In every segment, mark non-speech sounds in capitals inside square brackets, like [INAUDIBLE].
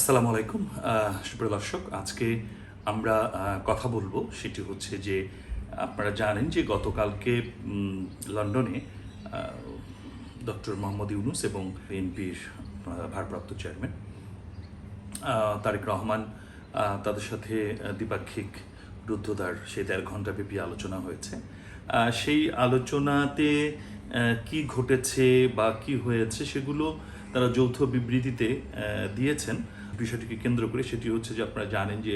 আসসালামু আলাইকুম সুপ্রিয় দর্শক, আজকে আমরা কথা বলব সেটি হচ্ছে যে আপনারা জানেন যে গতকালকে লন্ডনে ডক্টর মোহাম্মদ ইউনুস এবং বিএনপির ভারপ্রাপ্ত চেয়ারম্যান তারেক রহমান তাদের সাথে দ্বিপাক্ষিক রুদ্ধদ্বার সেই দেড় ঘন্টাব্যাপী আলোচনা হয়েছে। সেই আলোচনাতে কি ঘটেছে বা কি হয়েছে সেগুলো তারা যৌথ বিবৃতিতে দিয়েছেন। বিষয়টিকে কেন্দ্র করে সেটি হচ্ছে যে আপনারা জানেন যে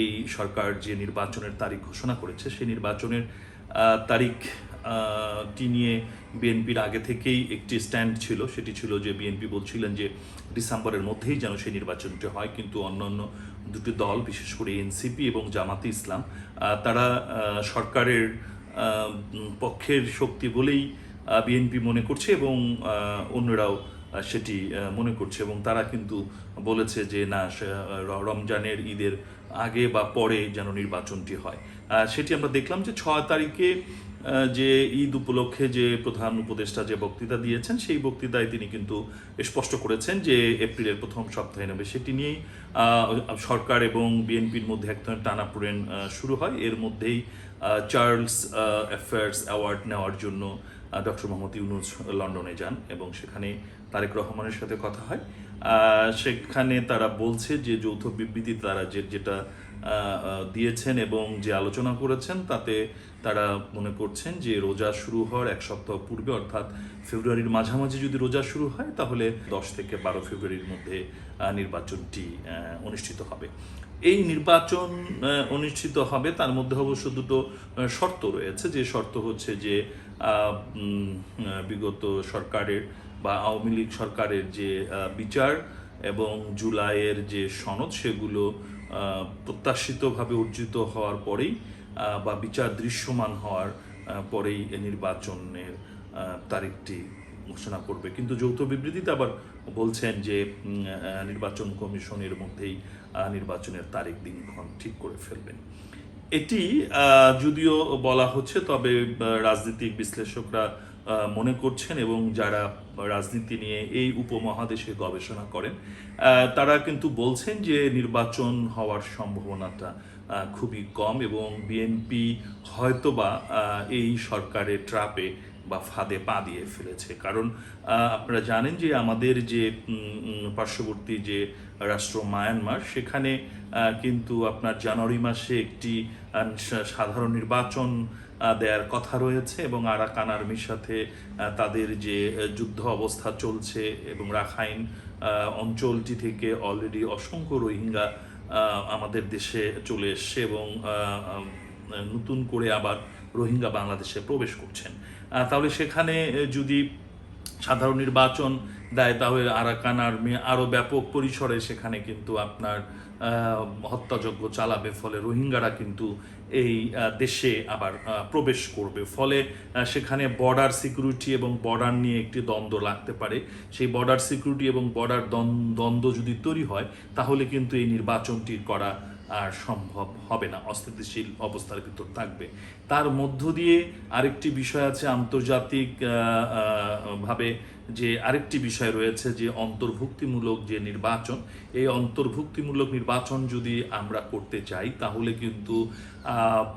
এই সরকার যে নির্বাচনের তারিখ ঘোষণা করেছে, সেই নির্বাচনের তারিখ টি নিয়ে বিএনপির আগে থেকেই একটি স্ট্যান্ড ছিল। সেটি ছিল যে বিএনপি বলছিলেন যে ডিসেম্বরের মধ্যেই যেন সেই নির্বাচনটি হয়। কিন্তু অন্যান্য দুটি দল, বিশেষ করে এনসিপি এবং জামাতে ইসলাম তারা সরকারের পক্ষের শক্তি বলেই বিএনপি মনে করছে এবং অন্যরাও সেটি মনে করছে এবং তারা কিন্তু বলেছে যে না রমজানের ঈদের আগে বা পরে যেন নির্বাচনটি হয়। সেটি আমরা দেখলাম যে ছয় তারিখে যে ঈদ উপলক্ষে যে প্রধান উপদেষ্টা যে বক্তৃতা দিয়েছেন, সেই বক্তৃতায় তিনি কিন্তু স্পষ্ট করেছেন যে এপ্রিলের প্রথম সপ্তাহে নেবে। সেটি নিয়েই সরকার এবং বিএনপির মধ্যে এক ধরনের টানাপোড়েন শুরু হয়। এর মধ্যেই চার্লস অ্যাফেয়ার্স অ্যাওয়ার্ড নেওয়ার জন্য ডক্টর মোহাম্মদ ইউনুস লন্ডনে যান এবং সেখানে তারেক রহমানের সাথে কথা হয়। সেখানে তারা বলছে যে যৌথ বিবৃতি তারা যে, যেটা দিয়েছেন এবং যে আলোচনা করেছেন, তাতে তারা মনে করছেন যে রোজা শুরু হওয়ার এক সপ্তাহ পূর্বে, অর্থাৎ ফেব্রুয়ারির মাঝামাঝি যদি রোজা শুরু হয়, তাহলে দশ থেকে বারো ফেব্রুয়ারির মধ্যে নির্বাচনটি অনুষ্ঠিত হবে। এই নির্বাচন অনুষ্ঠিত হবে, তার মধ্যে অবশ্য দুটো শর্ত রয়েছে। যে শর্ত হচ্ছে যে বিগত সরকারের বা আওয়ামী লীগ সরকারের যে বিচার এবং জুলাইয়ের যে সনদ, সেগুলো প্রত্যাশিতভাবে অর্জিত হওয়ার পরেই বা বিচার দৃশ্যমান হওয়ার পরেই নির্বাচনের তারিখটি ঘোষণা করবে। কিন্তু যৌথ বিবৃতিতে আবার বলছেন যে নির্বাচন কমিশনের মধ্যেই নির্বাচনের তারিখ দিনক্ষণ ঠিক করে ফেলবেন। এটি যদিও বলা হচ্ছে, তবে রাজনৈতিক বিশ্লেষকরা মনে করছেন এবং যারা রাজনীতি নিয়ে এই উপমহাদেশে গবেষণা করেন তারা কিন্তু বলছেন যে নির্বাচন হওয়ার সম্ভাবনাটা খুবই কম এবং বিএনপি হয়তোবা এই সরকারের ট্রাপে বা ফাঁদে পা দিয়ে ফেলেছে। কারণ আপনারা জানেন যে আমাদের যে পার্শ্ববর্তী যে রাষ্ট্র মায়ানমার, সেখানে কিন্তু আপনার জানুয়ারি মাসে একটি সাধারণ নির্বাচন দেওয়ার কথা রয়েছে এবং আরাকান আর্মির সাথে তাদের যে যুদ্ধ অবস্থা চলছে এবং রাখাইন অঞ্চলটি থেকে অলরেডি অসংখ্য রোহিঙ্গা আমাদের দেশে চলে এসছে এবং নতুন করে আবার রোহিঙ্গা বাংলাদেশে প্রবেশ করছেন। তাহলে সেখানে যদি সাধারণ নির্বাচন দেয়, তাহলে আরাকান আর্মি আরও ব্যাপক পরিসরে সেখানে কিন্তু আপনার হত্যাযজ্ঞ চালাবে। ফলে রোহিঙ্গারা কিন্তু এই দেশে আবার প্রবেশ করবে। ফলে সেখানে বর্ডার সিকিউরিটি এবং বর্ডার নিয়ে একটি দ্বন্দ্ব লাগতে পারে। সেই বর্ডার সিকিউরিটি এবং বর্ডার দ্বন্দ্ব যদি তৈরি হয়, তাহলে কিন্তু এই নির্বাচনটি করা আর সম্ভব হবে না। অস্থিতিশীল অবস্থার ভিতর থাকবে। তার মধ্য দিয়ে আরেকটি বিষয় আছে আন্তর্জাতিক ভাবে যে আরেকটি বিষয় রয়েছে যে অন্তর্ভুক্তিমূলক যে নির্বাচন, এই অন্তর্ভুক্তিমূলক নির্বাচন যদি আমরা করতে চাই, তাহলে কিন্তু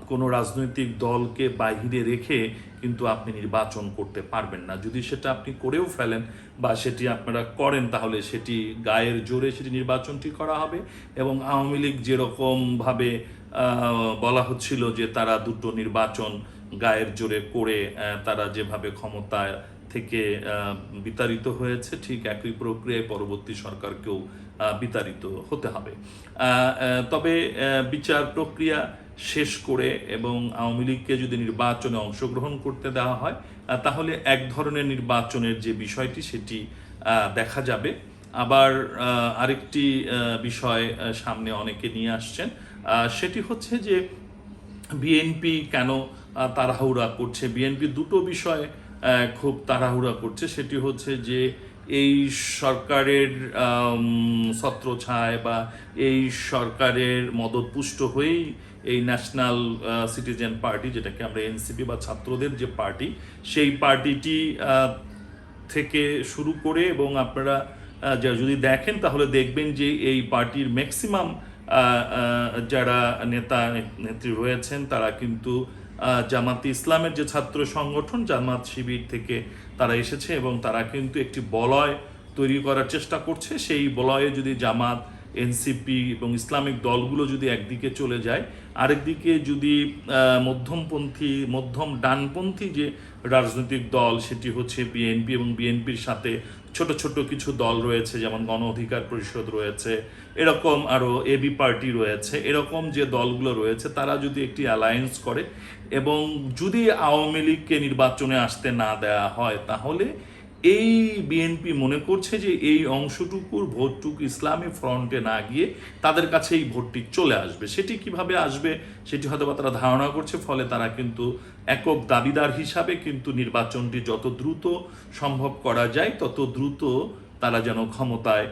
কোনো রাজনৈতিক দলকে বাহিরে রেখে কিন্তু আপনি নির্বাচন করতে পারবেন না। যদি সেটা আপনি করেও ফেলেন বা সেটি আপনারা করেন, তাহলে সেটি গায়ের জোরে সেটি নির্বাচনটি করা হবে এবং আওয়ামী লীগ যেরকমভাবে বলা হচ্ছিল যে তারা দুটো নির্বাচন গায়ের জোরে করে তারা যেভাবে ক্ষমতায় থেকে বিতাড়িত হয়েছে, ঠিক একই প্রক্রিয়ায় পরবর্তী সরকারকেও বিতাড়িত হতে হবে। তবে বিচার প্রক্রিয়া শেষ করে এবং আওয়ামী লীগকে যদি নির্বাচনে অংশগ্রহণ করতে দেওয়া হয় তাহলে এক ধরনের নির্বাচনের যে বিষয়টি, সেটি দেখা যাবে। আবার আরেকটি বিষয় সামনে অনেকে নিয়ে আসছেন সেটি হচ্ছে যে, বিএনপি কেন তাড়াহুড়া করছে? বিএনপি দুটো বিষয় খুব তাড়াহুড়া করছে। সেটি হচ্ছে যে এই সরকারের ছত্রছায় বা এই সরকারের মদতপুষ্ট হয়েই এই ন্যাশনাল সিটিজেন পার্টি, যেটাকে আমরা এনসিপি বা ছাত্রদের যে পার্টি, সেই পার্টিটি থেকে শুরু করে এবং আপনারা যদি দেখেন তাহলে দেখবেন যে এই পার্টির ম্যাক্সিমাম যারা নেতা, নেত্রী রয়েছেন, তারা কিন্তু জামাত ইসলামের যে ছাত্র সংগঠন জামাত শিবির থেকে তারা এসেছে এবং তারা কিন্তু একটি বলয় তৈরি করার চেষ্টা করছে। সেই বলয়ে যদি জামাত, এনসিপি এবং ইসলামিক দলগুলো যদি একদিকে চলে যায়, আরেকদিকে যদি মধ্যমপন্থী, মধ্যম ডানপন্থী যে রাজনৈতিক দল, সেটি হচ্ছে বিএনপি এবং বিএনপির সাথে ছোট ছোট কিছু দল রয়েছে, যেমন গণ অধিকার পরিষদ রয়েছে, এরকম আরও এবি পার্টি রয়েছে, এরকম যে দলগুলো রয়েছে, তারা যদি একটি অ্যালায়েন্স করে এবং যদি আওয়ামী লীগকে নির্বাচনে আসতে না দেয়া হয়, তাহলে এই বিএনপি মনে করছে যে এই অংশটুকুর ভোটটুকু ইসলামী ফ্রন্টে না গিয়ে তাদের কাছে এই ভোটটি চলে আসবে। সেটি কীভাবে আসবে সেটি হয়তো বা তারা ধারণা করছে, ফলে তারা কিন্তু একক দাবিদার হিসাবে কিন্তু নির্বাচনটি যত দ্রুত সম্ভব করা যায়, তত দ্রুত তারা যেন ক্ষমতায়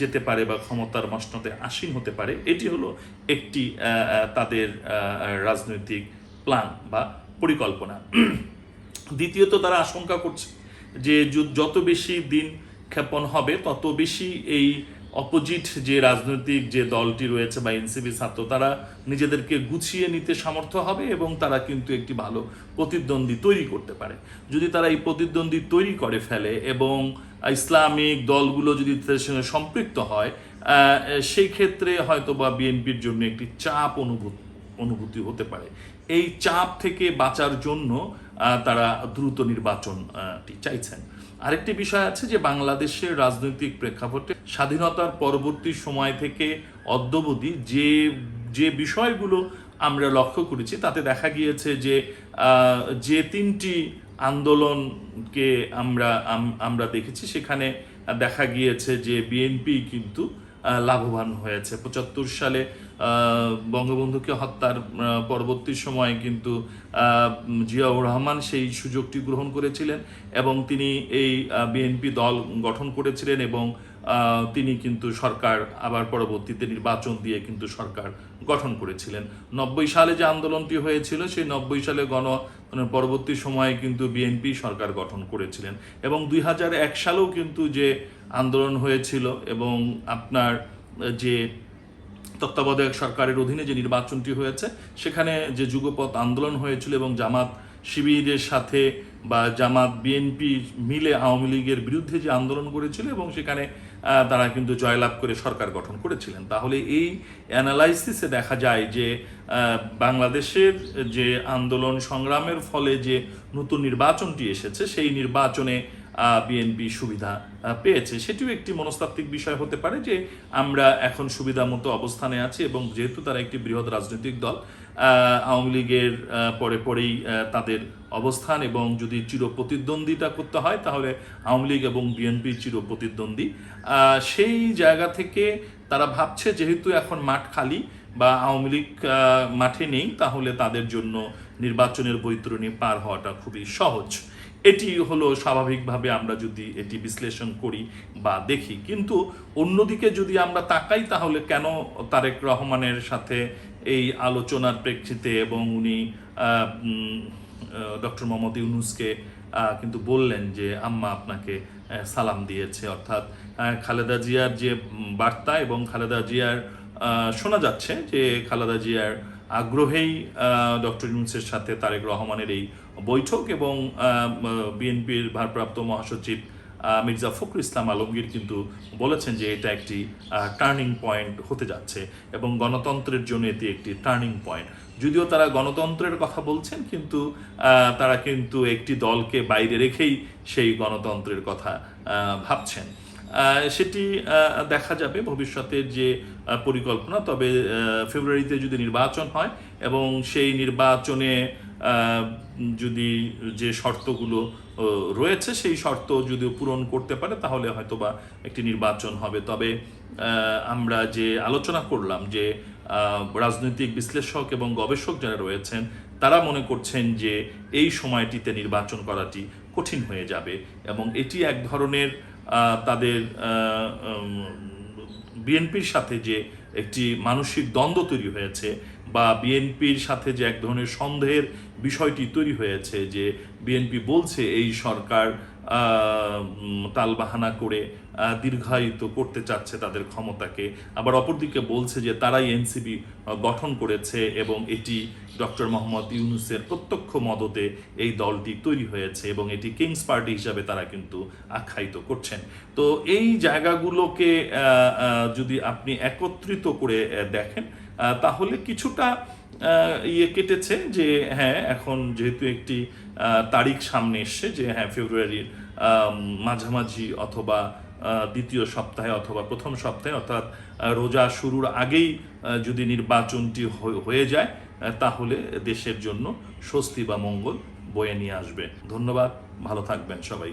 যেতে পারে বা ক্ষমতার মসনদে আসীন হতে পারে। এটি হলো একটি তাদের রাজনৈতিক প্ল্যান বা পরিকল্পনা। [CLEARS THROAT] দ্বিতীয়ত তারা আশঙ্কা করছে যে যত বেশি দিন ক্ষেপণ হবে, তত বেশি এই অপোজিট যে রাজনৈতিক যে দলটি রয়েছে বা এনসিপি ছাত্র, তারা নিজেদেরকে গুছিয়ে নিতে সামর্থ্য হবে এবং তারা কিন্তু একটি ভালো প্রতিদ্বন্দ্বী তৈরি করতে পারে। যদি তারা এই প্রতিদ্বন্দ্বী তৈরি করে ফেলে এবং ইসলামিক দলগুলো যদি তাদের সঙ্গে সম্পৃক্ত হয় সেই ক্ষেত্রে হয়তো বা বিএনপির জন্য একটি চাপ অনুভূত অনুভূতি হতে পারে। এই চাপ থেকে বাঁচার জন্য তারা দ্রুত নির্বাচনটি চাইছেন। আরেকটি বিষয় আছে যে বাংলাদেশের রাজনৈতিক প্রেক্ষাপটে স্বাধীনতার পরবর্তী সময় থেকে অদ্যবধি যে যে বিষয়গুলো আমরা লক্ষ্য করেছি, তাতে দেখা গিয়েছে যে যে তিনটি আন্দোলনকে আমরা আমরা দেখেছি, সেখানে দেখা গিয়েছে যে বিএনপি কিন্তু লাভবান হয়েছে। পঁচাত্তর সালে বঙ্গবন্ধুকে হত্যার পরবর্তী সময়ে কিন্তু জিয়াউর রহমান সেই সুযোগটি গ্রহণ করেছিলেন এবং তিনি এই বিএনপি দল গঠন করেছিলেন এবং তিনি কিন্তু সরকার আবার পরবর্তীতে নির্বাচন দিয়ে কিন্তু সরকার গঠন করেছিলেন। নব্বই সালে যে আন্দোলনটি হয়েছিল, সেই নব্বই সালে গণ মানে পরবর্তী সময়ে কিন্তু বিএনপি সরকার গঠন করেছিলেন এবং দুই সালেও কিন্তু যে আন্দোলন হয়েছিল এবং আপনার যে তত্ত্বাবধায়ক সরকারের অধীনে যে নির্বাচনটি হয়েছে, সেখানে যে যুগপথ আন্দোলন হয়েছিল এবং জামাত শিবিরের সাথে বা জামাত বিএনপি মিলে আওয়ামী লীগের বিরুদ্ধে যে আন্দোলন করেছিল এবং সেখানে তারা কিন্তু জয়লাভ করে সরকার গঠন করেছিলেন। তাহলে এই অ্যানালাইসিসে দেখা যায় যে বাংলাদেশের যে আন্দোলন সংগ্রামের ফলে যে নতুন নির্বাচনটি এসেছে, সেই নির্বাচনে বিএনপি সুবিধা পেয়েছে। সেটিও একটি মনস্তাত্ত্বিক বিষয় হতে পারে যে আমরা এখন সুবিধা মতো অবস্থানে আছি এবং যেহেতু তারা একটি বৃহৎ রাজনৈতিক দল আওয়ামী লীগের পরে পরেই তাদের অবস্থান এবং যদি চির প্রতিদ্বন্দ্বিতা করতে হয়, তাহলে আওয়ামী লীগ এবং বিএনপি চির প্রতিদ্বন্দ্বী সেই জায়গা থেকে তারা ভাবছে, যেহেতু এখন মাঠ খালি বা আওয়ামী লীগ মাঠে নেই, তাহলে তাদের জন্য নির্বাচনের বৈতরণী পার হওয়াটা খুবই সহজ। এটি হলো স্বাভাবিকভাবে আমরা যদি এটি বিশ্লেষণ করি বা দেখি। কিন্তু অন্যদিকে যদি আমরা তাকাই, তাহলে কেন তারেক রহমানের সাথে এই আলোচনার প্রেক্ষিতে এবং উনি ডক্টর মোহাম্মদ ইউনুসকে কিন্তু বললেন যে, আম্মা আপনাকে সালাম দিয়েছে। অর্থাৎ খালেদা জিয়ার যে বার্তা এবং খালেদা জিয়ার শোনা যাচ্ছে যে, খালেদা জিয়ার আগ্রহেই ডক্টর ইউনুসের সাথে তারেক রহমানের এই বৈঠক এবং বিএনপির ভারপ্রাপ্ত মহাসচিব মির্জা ফখরুল ইসলাম আলমগীর কিন্তু বলেছেন যে এটা একটি টার্নিং পয়েন্ট হতে যাচ্ছে এবং গণতন্ত্রের জন্য এটি একটি টার্নিং পয়েন্ট যদিও তারা গণতন্ত্রের কথা বলছেন কিন্তু তারা কিন্তু একটি দলকে বাইরে রেখেই সেই গণতন্ত্রের কথা ভাবছেন। সেটি দেখা যাবে ভবিষ্যতের যে পরিকল্পনা। তবে ফেব্রুয়ারিতে যদি নির্বাচন হয় এবং সেই নির্বাচনে যদি যে শর্তগুলো রয়েছে, সেই শর্ত যদি পূরণ করতে পারে, তাহলে হয়তোবা একটি নির্বাচন হবে। তবে আমরা যে আলোচনা করলাম যে রাজনৈতিক বিশ্লেষক এবং গবেষক যারা রয়েছেন, তারা মনে করছেন যে, এই সময়টিতে নির্বাচন করাটি কঠিন হয়ে যাবে এবং এটি এক ধরনের তাদের বিএনপির সাথে যে একটি মানসিক দ্বন্দ্ব তৈরি হয়েছে বা বিএনপির সাথে যে এক ধরনের সন্দেহের বিষয়টি তৈরি হয়েছে যে বিএনপি বলছে এই সরকার তালবাহানা করে দীর্ঘায়িত করতে চাচ্ছে তাদের ক্ষমতাকে। আবার অপরদিকে বলছে যে তারাই এনসিবি গঠন করেছে এবং এটি ডক্টর মোহাম্মদ ইউনুসের প্রত্যক্ষ মদতে এই দলটি তৈরি হয়েছে এবং এটি কিংস পার্টি হিসাবে তারা কিন্তু আখ্যায়িত করছেন। তো এই জায়গাগুলোকে যদি আপনি একত্রিত করে দেখেন তাহলে কিছুটা ইয়ে কেটেছে যে হ্যাঁ এখন যেহেতু একটি তারিখ সামনে এসছে যে হ্যাঁ ফেব্রুয়ারির মাঝামাঝি অথবা দ্বিতীয় সপ্তাহে অথবা প্রথম সপ্তাহে, অর্থাৎ রোজা শুরুর আগেই যদি নির্বাচনটি হয়ে- যায় তাহলে দেশের জন্য স্বস্তি বা মঙ্গল বয়ে নিয়ে আসবে। ধন্যবাদ, ভালো থাকবেন সবাই।